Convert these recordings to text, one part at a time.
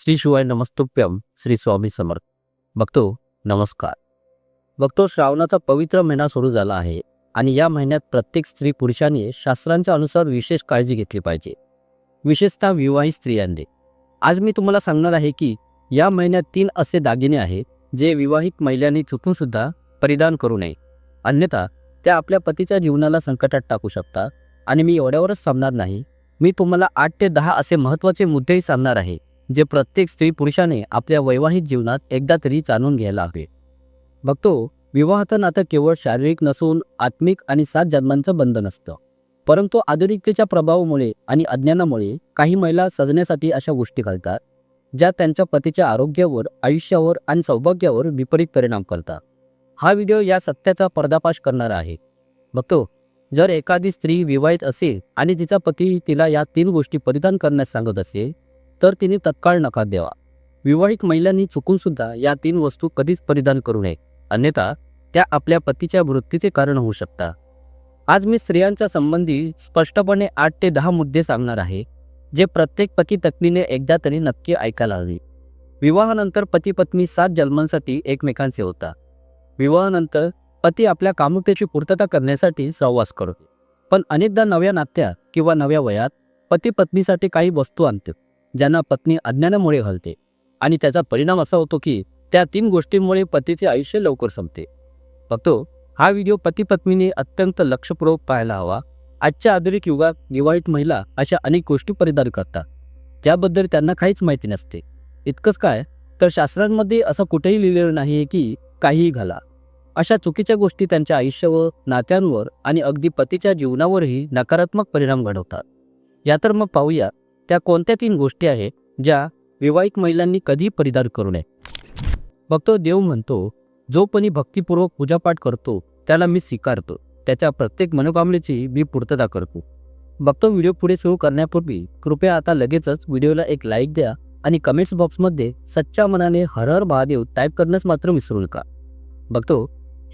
श्री शिवाय नमस्तुप्यम श्री स्वामी समर्थ. बघतो नमस्कार. बघतो श्रावणाचा पवित्र महिना सुरू झाला आहे आणि या महिन्यात प्रत्येक स्त्री पुरुषाने शास्त्रांच्या अनुसार विशेष काळजी घेतली पाहिजे. विशेषतः विवाहित स्त्रियांनी. आज मी तुम्हाला सांगणार आहे की या महिन्यात तीन असे दागिने आहेत जे विवाहित महिलांनी चुकूनसुद्धा परिधान करू नये. अन्यथा त्या आपल्या पतीच्या जीवनाला संकटात टाकू शकतात. आणि मी एवढ्यावरच सांगणार नाही. मी तुम्हाला आठ ते दहा असे महत्त्वाचे मुद्देही सांगणार आहे. जे प्रत्येक स्त्री पुरुषाने आपल्या वैवाहिक जीवनात एकदा तरी जाणून घ्यायला हवे. बघतो विवाहाचं नातं केवळ शारीरिक नसून आत्मिक आणि सात जन्मांचं बंधन असतं. परंतु आधुनिकतेच्या प्रभावामुळे आणि अज्ञानामुळे काही महिला सजण्यासाठी अशा गोष्टी घालतात ज्या त्यांच्या पतीच्या आरोग्यावर आयुष्यावर आणि सौभाग्यावर विपरीत परिणाम करतात. हा व्हिडिओ या सत्याचा पर्दापाश करणारा आहे. बघतो जर एखादी स्त्री विवाहित असेल आणि तिचा पती तिला या तीन गोष्टी परिधान करण्यास सांगत असेल तर तिने तत्काळ नकार द्यावा. विवाहित महिलांनी चुकून सुद्धा या तीन वस्तू कधीच परिधान करू नये. अन्यथा त्या आपल्या पतीच्या मृत्यूचे कारण होऊ शकतात. आज मी स्त्रियांच्या संबंधी स्पष्टपणे आठ ते दहा मुद्दे सांगणार आहे जे प्रत्येक पती पत्नीने एकदा तरी नक्की ऐकायला हवे. विवाहानंतर पती पत्नी सात जन्मांसाठी एकमेकांचे होता विवाहानंतर पती आपल्या कामुकतेची पूर्तता करण्यासाठी सहवास करतो. पण अनेकदा नव्या नात्या किंवा नव्या वयात पती पत्नीसाठी काही वस्तू आणतो. ज्यांना पत्नी अज्ञानामुळे घालते आणि त्याचा परिणाम असा होतो की त्या तीन गोष्टींमुळे पतीचे आयुष्य लवकर संपते. बघतो हा व्हिडिओ पती पत्नीने अत्यंत लक्षपूर्वक पाहायला हवा. आजच्या आधुनिक युगात विवाहित महिला अशा अनेक गोष्टी परिधान करतात. ज्याबद्दल त्यांना काहीच माहिती नसते. इतकंच काय तर शास्त्रांमध्ये असं कुठेही लिहिलेलं नाही आहे की काहीही घाला. अशा चुकीच्या गोष्टी त्यांच्या आयुष्यावर नात्यांवर आणि अगदी पतीच्या जीवनावरही नकारात्मक परिणाम घडवतात. या तर मग पाहूया त्या कोणत्या तीन गोष्टी आहेत ज्या विवाहित महिलांनी कधी परिधान करू नये? बघतो देव म्हणतो जो कोणी भक्तिपूर्वक पूजापाठ करतो त्याला मी स्वीकारतो. त्याच्या प्रत्येक मनोकामनेची मी पूर्तता करतो. बघतो व्हिडिओ पुढे सुरू करण्यापूर्वी कृपया आता लगेचच व्हिडिओला एक लाईक द्या आणि कमेंट्स बॉक्समध्ये सच्च्या मनाने हर हर महादेव टाईप करण्यास मात्र विसरू नका. बघतो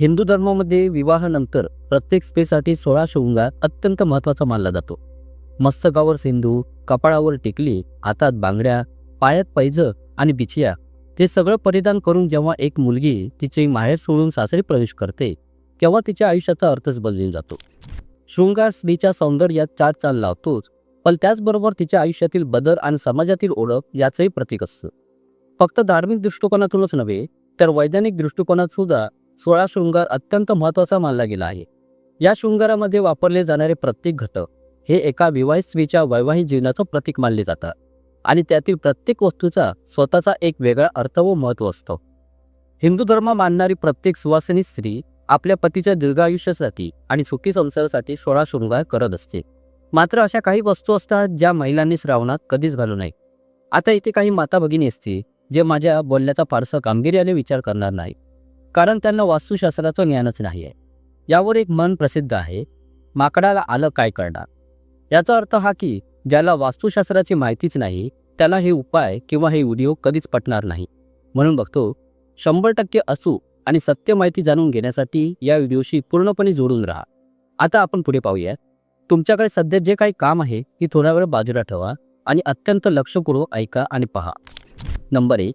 हिंदू धर्मामध्ये विवाहानंतर प्रत्येक स्त्रीसाठी सोळा शृंगार अत्यंत महत्त्वाचा मानला जातो. मस्तकावर सिंधू कपाळावर टिकली हातात बांगड्या पायात पैज आणि बिछिया ते सगळं परिधान करून जेव्हा एक मुलगी तिचे माहेर सोडून सासरी प्रवेश करते तेव्हा तिच्या आयुष्याचा अर्थच बदलून जातो. शृंगार स्त्रीच्या सौंदर्यात चार चाल लावतोच पण त्याचबरोबर तिच्या आयुष्यातील बदल आणि समाजातील ओळख याचंही प्रतीक असतं. फक्त धार्मिक दृष्टिकोनातूनच नव्हे तर वैज्ञानिक दृष्टिकोनात सुद्धा सोळा शृंगार अत्यंत महत्त्वाचा मानला गेला आहे. या शृंगारामध्ये वापरले जाणारे प्रत्येक घटक हे एका विवाहित स्त्रीच्या वैवाहिक जीवनाचं प्रतीक मानले जातं. आणि त्यातील प्रत्येक वस्तूचा स्वतःचा एक वेगळा अर्थ व महत्त्व असतो. हिंदू धर्म मानणारी प्रत्येक सुवासिनी स्त्री आपल्या पतीच्या दीर्घायुष्यासाठी आणि सुखी संसारासाठी सोळा शृंगार करत असते. मात्र अशा काही वस्तू असतात ज्या महिलांनी श्रावणात कधीच घालू नये. आता इथे काही माता भगिनी असते जे माझ्या बोलण्याचा फारसा कामगिरीने विचार करणार नाही. कारण त्यांना वास्तुशास्त्राचं ज्ञानच नाही आहे यावर एक मन प्रसिद्ध आहे. माकडाला आलं काय करणार? याचा अर्थ हा की ज्याला वास्तुशास्त्राची माहितीच नाही त्याला हे उपाय किंवा हे उद्योग कधीच पटणार नाही. म्हणून बघतो शंभर टक्के असू आणि सत्य माहिती जाणून घेण्यासाठी या व्हिडिओशी पूर्णपणे जोडून राहा. आता आपण पुढे पाहूयात. तुमच्याकडे सध्या जे काही काम आहे ती थोडा वेळ बाजूला ठेवा आणि अत्यंत लक्षपूर्वक ऐका आणि पहा. नंबर एक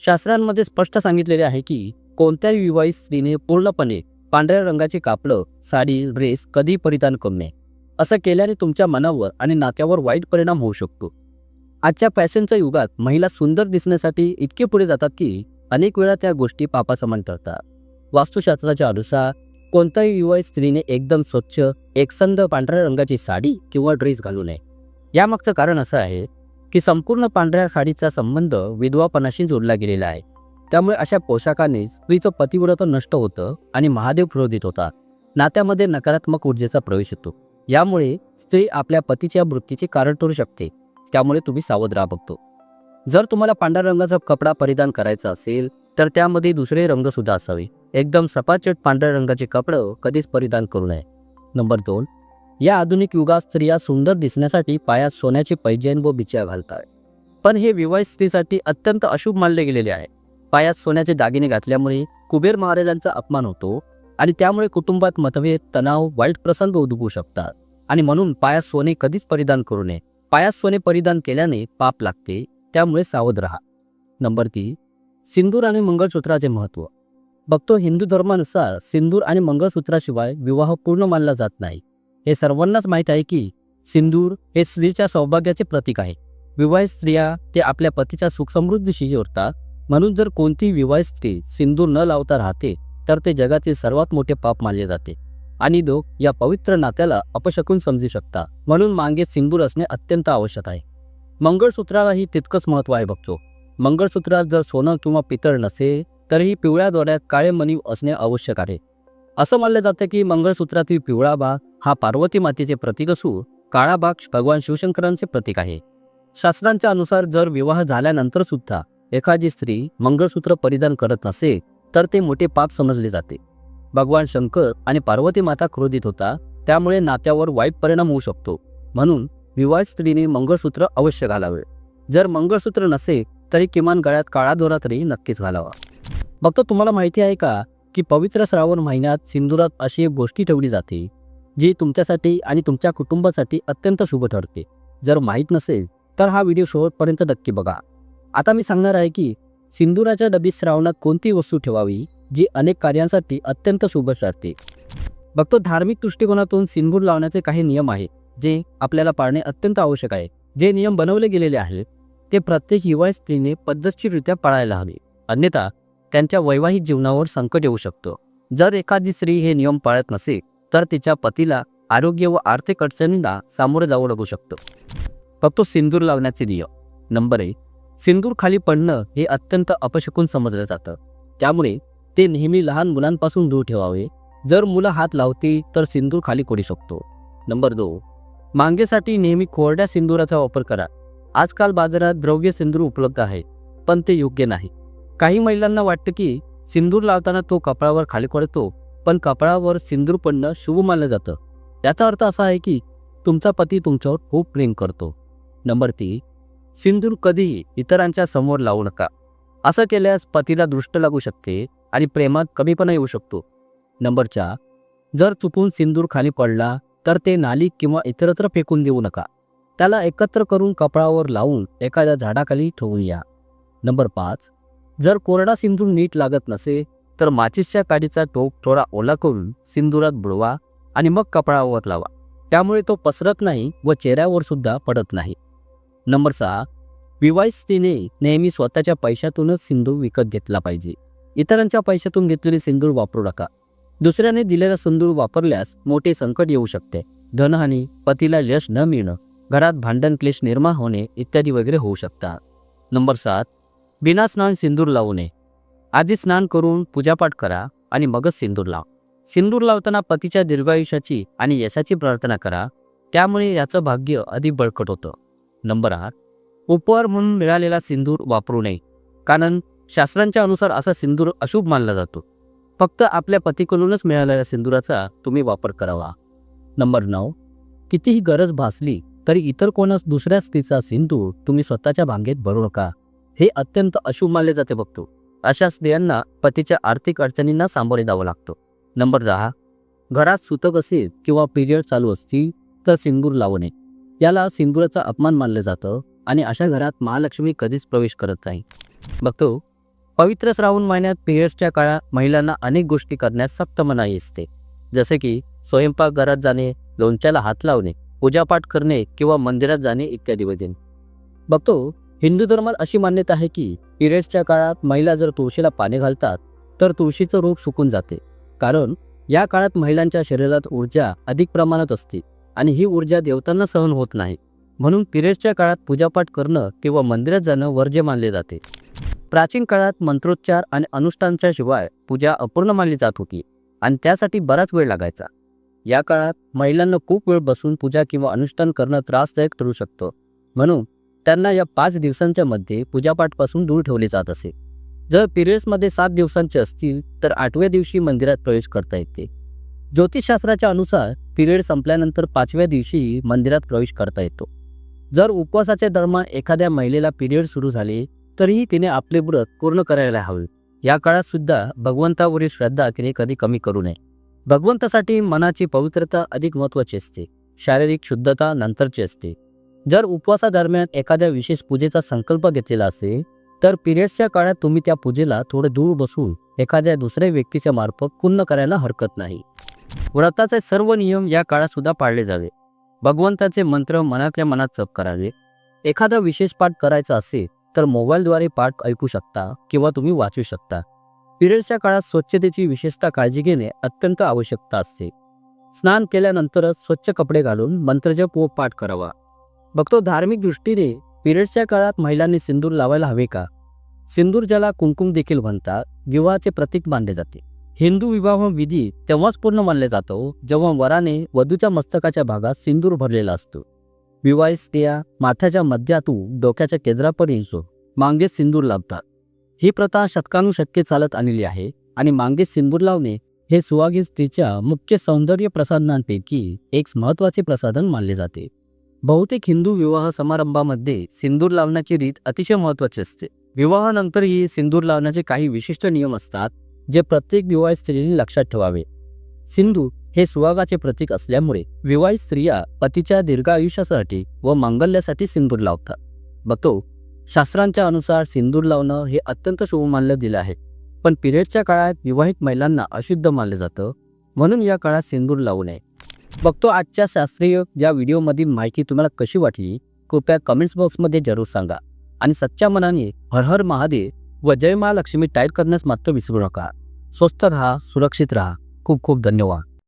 शास्त्रांमध्ये स्पष्ट सांगितलेले आहे की कोणत्याही विवाहित स्त्रीने पूर्णपणे पांढऱ्या रंगाचे कापडं साडी ड्रेस कधी परिधान करू नये. असं केल्याने तुमच्या मनावर आणि नात्यावर वाईट परिणाम होऊ शकतो. आजच्या फॅशनच्या युगात महिला सुंदर दिसण्यासाठी इतके पुढे जातात की अनेक वेळा त्या गोष्टी पापासमान ठरतात. वास्तुशास्त्राच्या अनुसार कोणत्याही युवा स्त्रीने एकदम स्वच्छ एकसंध पांढऱ्या रंगाची साडी किंवा ड्रेस घालू नये. यामागचं कारण असं आहे की संपूर्ण पांढऱ्या साडीचा संबंध विधवापणाशी जोडला गेलेला आहे. त्यामुळे अशा पोशाखाने स्त्रीचं पतिव्रत नष्ट होतं आणि महादेव क्रोधित होता. नात्यामध्ये नकारात्मक ऊर्जेचा प्रवेश होतो यामुळे स्त्री आपल्या पतीच्या मृत्यूचे कारण ठरू शकते. त्यामुळे तुम्ही सावध राहा बघतो जर तुम्हाला पांढऱ्या रंगाचा कपडा परिधान करायचा असेल तर त्यामध्ये दुसरे रंग सुद्धा असावे. एकदम सपाचट पांढऱ्या रंगाचे कपडं कधीच परिधान करू नये. नंबर दोन. या आधुनिक युगात स्त्रिया सुंदर दिसण्यासाठी पायात सोन्याचे पैजैन व बिच्या घालतात. पण हे विवाहित स्त्रीसाठी अत्यंत अशुभ मानले गेलेले आहे. पायात सोन्याचे दागिने घातल्यामुळे कुबेर महाराजांचा अपमान होतो आणि त्यामुळे कुटुंबात मतभेद तणाव वाईट प्रसंग उद्भवू शकतात. आणि म्हणून पायात सोने कधीच परिधान करू नये. पायात सोने परिधान केल्याने पाप लागते त्यामुळे सावध राहा. नंबर तीन सिंदूर आणि मंगळसूत्राचे महत्त्व बघतो हिंदू धर्मानुसार सिंदूर आणि मंगळसूत्राशिवाय विवाह पूर्ण मानला जात नाही. हे सर्वांनाच माहीत आहे की सिंदूर हे स्त्रीच्या सौभाग्याचे प्रतीक आहे. विवाहित स्त्रिया ते आपल्या पतीच्या सुखसमृद्धीशी जोडतात. म्हणून जर कोणतीही विवाहित स्त्री सिंदूर न लावता राहते तर ते जगातील सर्वात मोठे पाप मानले जाते. आणि लोक या पवित्र नात्याला अपशकून समजू शकता. म्हणून मांगेत सिंदूर असणे अत्यंत आवश्यक आहे. मंगळसूत्रालाही तितकंच महत्त्व आहे बघतो. मंगळसूत्रात जर सोनं किंवा पितळ नसेल तरीही पिवळ्या दोऱ्यात काळे मणी असणे आवश्यक आहे. असं मानलं जातं की मंगळसूत्रातील पिवळा भाग हा पार्वती मातेचे प्रतीक असून काळा भाग भगवान शिवशंकरांचे प्रतीक आहे. शास्त्रांच्या अनुसार जर विवाह झाल्यानंतर सुद्धा एखादी स्त्री मंगळसूत्र परिधान करत नसेल तर ते मोठे पाप समजले जाते. भगवान शंकर आणि पार्वती माता क्रोधित होता त्यामुळे नात्यावर वाईट परिणाम होऊ शकतो. म्हणून विवाहित स्त्रीने मंगळसूत्र अवश्य घालावे. जर मंगळसूत्र नसेल तरी किमान गळ्यात काळा दोरा तरी नक्कीच घालावा. फक्त तुम्हाला माहिती आहे का की पवित्र श्रावण महिन्यात सिंदुरात अशी एक गोष्टी ठेवली जाते जी तुमच्यासाठी आणि तुमच्या कुटुंबासाठी अत्यंत शुभ ठरते. जर माहीत नसेल तर हा व्हिडिओ शेवटपर्यंत नक्की बघा. आता मी सांगणार आहे की सिंदुराच्या डबीत श्रावणात कोणती वस्तू ठेवावी जी अनेक कार्यांसाठी अत्यंत शुभ ठरते? बघतो धार्मिक दृष्टिकोनातून सिंदूर लावण्याचे काही नियम आहेत जे आपल्याला पाळणे अत्यंत आवश्यक आहे. जे नियम बनवले गेलेले आहेत ते प्रत्येक युवा स्त्रीने पद्धतशीररित्या पाळायला हवे. अन्यथा त्यांच्या वैवाहिक जीवनावर संकट येऊ शकतं. जर एखादी स्त्री हे नियम पाळत नसेल तर तिच्या पतीला आरोग्य व आर्थिक अडचणींना सामोरं जावं लागू शकतं. फक्त सिंदूर लावण्याचे नियम. नंबर एक सिंदूर खाली पडणं हे अत्यंत अपशकून समजलं जातं. त्यामुळे ते नेहमी लहान मुलांपासून दूर ठेवावे. जर मुलं हात लावती तर सिंदूर खाली कोडू शकतो. नंबर दोन. मांगेसाठी नेहमी कोरड्या सिंदुराचा वापर करा. आजकाल बाजारात द्रव्य सिंदूर उपलब्ध आहे पण ते योग्य नाही. काही महिलांना वाटतं की सिंदूर लावताना तो कपाळावर खाली पडतो पण कपाळावर सिंदूर पडणं शुभ मानलं जातं. याचा अर्थ असा आहे की तुमचा पती तुमच्यावर खूप प्रेम करतो. नंबर तीन. सिंदूर कधीही इतरांच्या समोर लावू नका. असं केल्यास पतीला दृष्ट लागू शकते आणि प्रेमात कमीपणा येऊ शकतो. नंबर चार. जर चुकून सिंदूर खाली पडला तर ते नाली किंवा इतरत्र फेकून देऊ नका. त्याला एकत्र करून कपाळावर लावून एखाद्या झाडाखाली ठेवून या. नंबर पाच. जर कोरडा सिंदूर नीट लागत नसे तर माचीसच्या काडीचा टोक थोडा ओला करून सिंदुरात बुडवा आणि मग कपाळावर लावा. त्यामुळे तो पसरत नाही व चेहऱ्यावर सुद्धा पडत नाही. नंबर सहा विवाहित नेहमी स्वतःच्या पैशातूनच सिंदूर विकत घेतला पाहिजे. इतरांच्या पैशातून घेतलेली सिंदूर वापरू नका. दुसऱ्याने दिलेला सिंदूर वापरल्यास मोठे संकट येऊ शकते. धनहानी पतीला यश न मिळणं घरात भांडण क्लेश निर्माण होणे इत्यादी वगैरे होऊ शकतात. नंबर सात बिना स्नान सिंदूर लावू नये. आधी स्नान करून पूजापाठ करा आणि मगच सिंदूर लाव. सिंदूर लावताना पतीच्या दीर्घायुष्याची आणि यशाची प्रार्थना करा. त्यामुळे याचं भाग्य अधिक बळकट होतं. नंबर आठ उपहार म्हणून मिळालेला सिंदूर वापरू नये. कारण शास्त्रांच्या अनुसार असा सिंदूर अशुभ मानला जातो. फक्त आपल्या पतीकडूनच मिळालेल्या सिंदुराचा तुम्ही वापर करावा. नंबर नऊ कितीही गरज भासली तरी इतर कोणास दुसऱ्या स्त्रीचा सिंदूर तुम्ही स्वतःच्या भांगेत भरू नका. हे अत्यंत अशुभ मानले जाते बघतो अशा स्त्रियांना पतीच्या आर्थिक अडचणींना सामोरे जावं लागतो. नंबर दहा घरात सुतक असेल किंवा पिरियड चालू असतील तर सिंदूर लावू नये. याला सिंदुराचा अपमान मानलं जातं आणि अशा घरात महालक्ष्मी कधीच प्रवेश करत नाही. बघतो पवित्र श्रावण महिन्यात पिरियड्सच्या काळात महिलांना अनेक गोष्टी करण्यास सक्त मनाई असते. जसे की स्वयंपाकघरात जाणे लोणच्याला हात लावणे पूजापाठ करणे किंवा मंदिरात जाणे इत्यादी वगैरे. बघतो हिंदू धर्मात अशी मान्यता आहे की पिरियड्सच्या काळात महिला जर तुळशीला पाणी घालतात तर तुळशीचं रूप सुकून जाते. कारण या काळात महिलांच्या शरीरात ऊर्जा अधिक प्रमाणात असते. आणि ही ऊर्जा देवतांना सहन होत नाही. म्हणून पिरेसच्या काळात पूजापाठ करणं किंवा मंदिरात जाणं वर्ज्य मानले जाते. प्राचीन काळात मंत्रोच्चार आणि अनुष्ठानच्या शिवाय पूजा अपूर्ण मानली जात होती आणि त्यासाठी बराच वेळ लागायचा. या काळात महिलांना खूप वेळ बसून पूजा किंवा अनुष्ठान करणं त्रासदायक ठरू शकतं. म्हणून त्यांना या पाच दिवसांच्या मध्ये पूजापाठपासून दूर ठेवले जात असे. जर पिरियड्समध्ये सात दिवसांचे असतील तर आठव्या दिवशी मंदिरात प्रवेश करता येते. ज्योतिषशास्त्राच्या अनुसार पिरियड संपल्यानंतर पाचव्या दिवशी मंदिरात प्रवेश करता येतो. जर उपवासाच्या दरम्यान एखाद्या महिलेला पिरियड सुरू झाले तरीही तिने आपले व्रत पूर्ण करायला हवे. या काळात सुद्धा भगवंतावरील श्रद्धा तिने कधी कमी करू नये. भगवंतासाठी मनाची पवित्रता अधिक महत्त्वाची असते. शारीरिक शुद्धता नंतरची असते. जर उपवासादरम्यान एखाद्या विशेष पूजेचा संकल्प घेतलेला असेल तर पिरियड्सच्या काळात तुम्ही त्या पूजेला थोडे दूर बसून एखाद्या दुसऱ्या व्यक्तीच्या मार्फत पूर्ण करायला हरकत नाही. व्रताचे सर्व नियम या काळात सुद्धा पाळले जावे. भगवंताचे मंत्र मनातल्या मनात जप करावे. एखादा विशेष पाठ करायचा असेल तर मोबाईलद्वारे पाठ ऐकू शकता किंवा तुम्ही वाचू शकता. पिरियडच्या काळात स्वच्छतेची विशेषतः काळजी घेणे अत्यंत आवश्यकता असते. स्नान केल्यानंतरच स्वच्छ कपडे घालून मंत्रजप व पाठ करावा. बघतो धार्मिक दृष्टीने पिरियड्सच्या काळात महिलांनी सिंदूर लावायला हवे का? सिंदूर ज्याला कुंकुम देखील म्हणतात विवाहाचे प्रतीक मानले जाते. हिंदू विवाह विधी तेव्हाच पूर्ण मानले जातो जेव्हा वराने वधूच्या मस्तकाच्या भागात सिंदूर भरलेला असतो. विवाहित स्त्रिया माथ्याच्या मध्यातून डोक्याच्या केंद्रापर्यंत मांगे सिंदूर लावतात. ही प्रथा शतकानुशतके चालत आलेली आहे आणि मांगे सिंदूर लावणे हे सुहागी स्त्रीच्या मुख्य सौंदर्य प्रसाधनांपैकी एक महत्त्वाचे प्रसाधन मानले जाते. बहुतेक हिंदू विवाह समारंभामध्ये सिंदूर लावण्याची रीत अतिशय महत्त्वाची असते. विवाहानंतरही सिंदूर लावण्याचे काही विशिष्ट नियम असतात जे प्रत्येक विवाहित स्त्रीने लक्षात ठेवावे. सिंधू हे सुहागाचे प्रतीक असल्यामुळे विवाहित स्त्रिया पतीच्या दीर्घ आयुष्यासाठी व मांगल्यासाठी सिंदूर लावतात. बघतो शास्त्रांच्या अनुसार सिंदूर लावणं हे अत्यंत शुभ मानलं गेलं आहे. पण पिरियडच्या काळात विवाहित महिलांना अशुद्ध मानलं जातं म्हणून या काळात सिंदूर लावू नये. बघतो आजच्या शास्त्रीय या व्हिडिओमधील माहिती तुम्हाला कशी वाटली? कृपया कमेंट्स बॉक्समध्ये जरूर सांगा. आणि सच्च्या मनाने हर हर महादेव व जय महालक्ष्मी टाईप करण्यास मात्र विसरू नका. स्वस्त राहा सुरक्षित राहा. खूप खूप धन्यवाद.